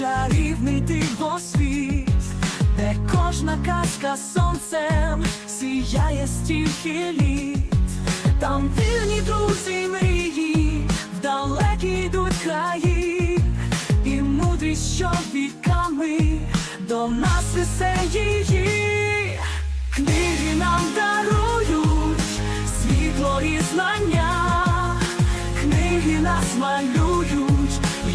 чарівний дивосвіт, де кожна казка сонцем сіяє стільки літ, там вірні друзі мрії, в далекі йдуть краї, і мудрість, що віками до нас несе її. Книги нам дарують світло і знання, книги нас малюють,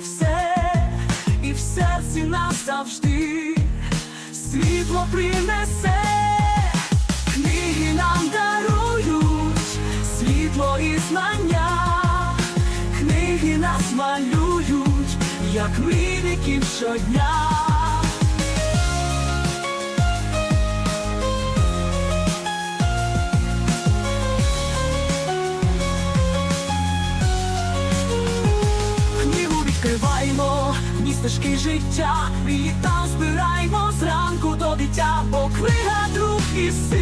Все, і в серці нас завжди світло принесе. Книги нам дарують світло і знання, книги нас малюють, як мрійників щодня. Містечки життя, і там збираємо зранку до дитя, бо книга друг і сила.